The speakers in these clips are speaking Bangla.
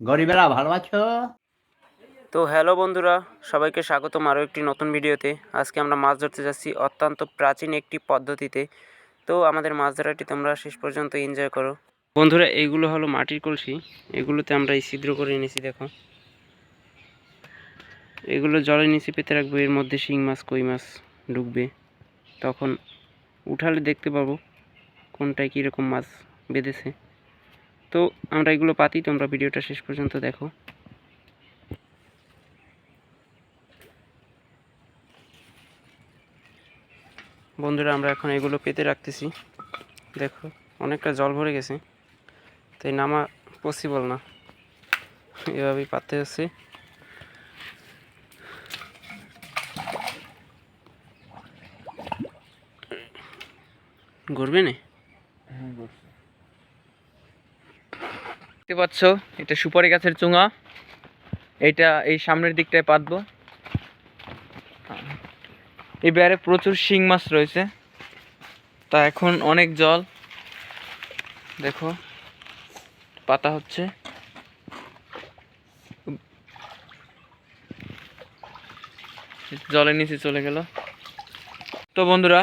গরিবেরা, ভালো আছো? তো হ্যালো বন্ধুরা, সবাইকে স্বাগতম আরও একটি নতুন ভিডিওতে। আজকে আমরা মাছ ধরতে যাচ্ছি অত্যন্ত প্রাচীন একটি পদ্ধতিতে। তো আমাদের মাছ ধরাটি তোমরা শেষ পর্যন্ত এনজয় করো। বন্ধুরা এইগুলো হলো মাটির কলসি। এগুলোতে আমরা এই ছিদ্র করে এনেছি, দেখো। এগুলো জলের নিচে পেতে রাখব, এর মধ্যে শিং মাছ, কই মাছ ঢুকবে। তখন উঠালে দেখতে পাবো কোনটায় কীরকম মাছ বেঁধেছে। তো আমরা এগুলো পাতি, তোমরা ভিডিওটা শেষ পর্যন্ত দেখো। বন্ধুরা, আমরা এখন এগুলো পেতে রাখতেছি। দেখো, অনেকটা জল ভরে গেছে। তাই নামা পসিবল না। এভাবেই পাততে হচ্ছে। ঘুরবে না? পাচ্ছ, এটা সুপারি গাছের চুঙা। এটা এই সামনের দিকটায় পাতবো। এই বেড়ে প্রচুর শিং মাছ রয়েছে। তা এখন অনেক জল। দেখো, পাতা হচ্ছে। জলের নিচে চলে গেল। তো বন্ধুরা,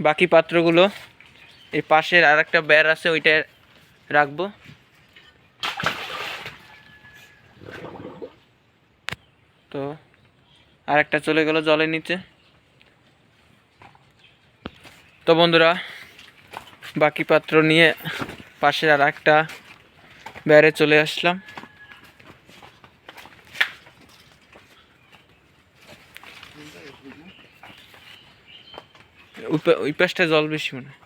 বাকি পাত্রগুলো এই পাশের আর একটা বেড় আছে, ওইটায় রাখব। তো আর একটা চলে গেল জলের নিচে। তো বন্ধুরা, বাকি পাত্র নিয়ে পাশের আর একটা বেড়ে চলে আসলাম। ওই পাশটা জল বেশি মনে হয়।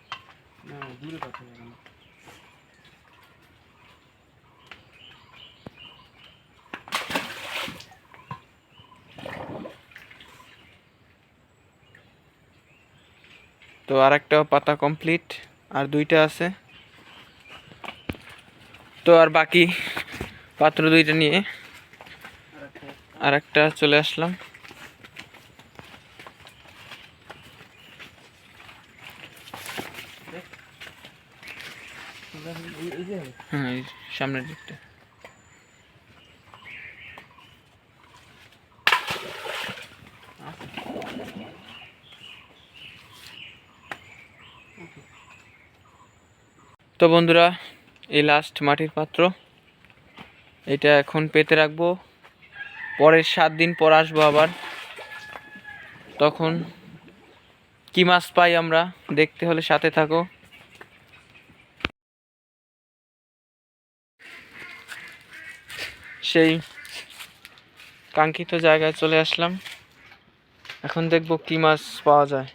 তো আর একটা পাতা কমপ্লিট আর দুইটা আছে। তো আর বাকি পাত্র দুইটা নিয়ে আর একটা চলে আসলাম। হ্যাঁ সামনের দিকটা। তো বন্ধুরা, এই লাস্ট মাটির পাত্র। এটা এখন পেতে রাখব। পরের সাত দিন পর আসব আবার। তখন কি মাছ পাই আমরা দেখতে হলে সাথে থাকো। সেই কাঙ্ক্ষিত জায়গায় চলে আসলাম। এখন দেখব কি মাছ পাওয়া যায়।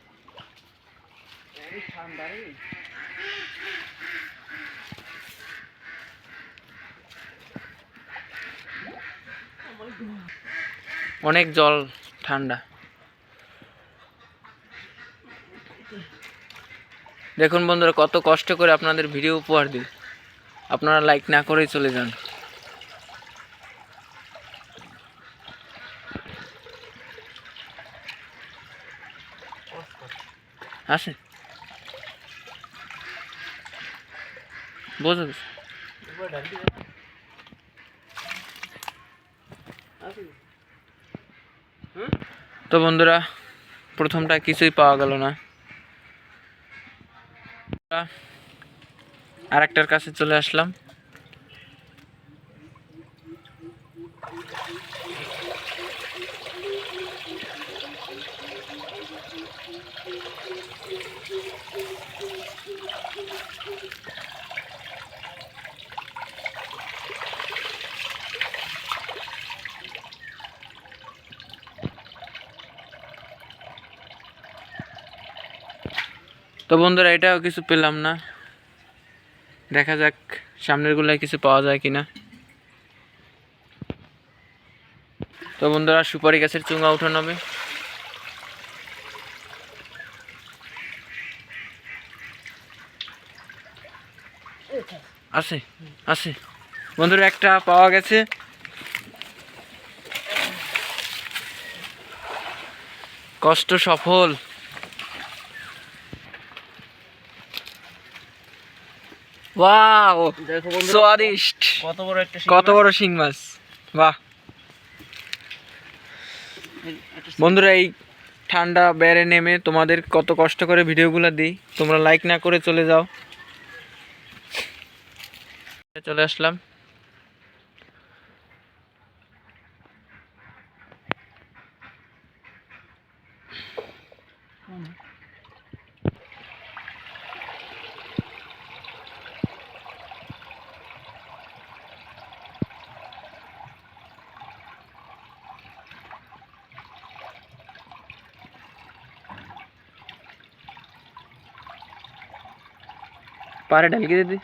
অনেক জল, ঠান্ডা। দেখুন বন্ধুরা, কত কষ্ট করে আপনাদের ভিডিও উপহার দিই। আপনারা লাইক না করেই চলে যান। আসে বোঝো তো বন্ধুরা প্রথমটা কিছুই পাওয়া গেল না। আর একটার কাছে চলে আসলাম। তো বন্ধুরা, এটাও কিছু পেলাম না। দেখা যাক সামনের গুলায় কিছু পাওয়া যায় কিনা। তো বন্ধুরা, সুপারি গাছের চুঙ্গা উঠানো হবে। আছে আছে। বন্ধুরা, একটা পাওয়া গেছে। কষ্ট সফল। ওয়াও দেখো কত বড় একটা কত বড় শিং মাছ? বাহ। বন্ধুরা এই ঠান্ডা বেড়ে নেমে তোমাদের কত কষ্ট করে ভিডিওগুলো দিই। তোমরা লাইক না করে চলে যাও। চলে আসলাম। पारे ढल के दे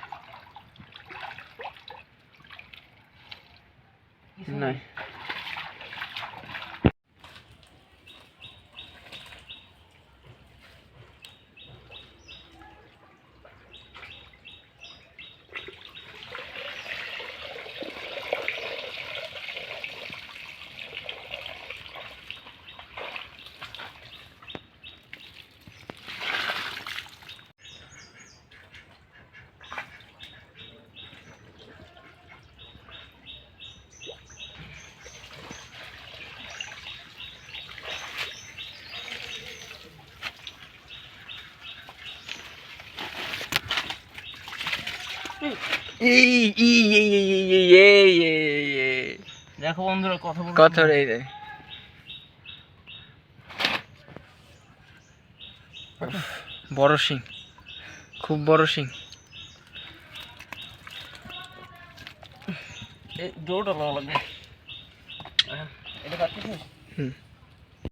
नहीं। দেখো বন্ধুরা কথা কথা রে বড় সিং খুব বড় সিং জোরটা লাগবে এটা কাটতেছিস হুম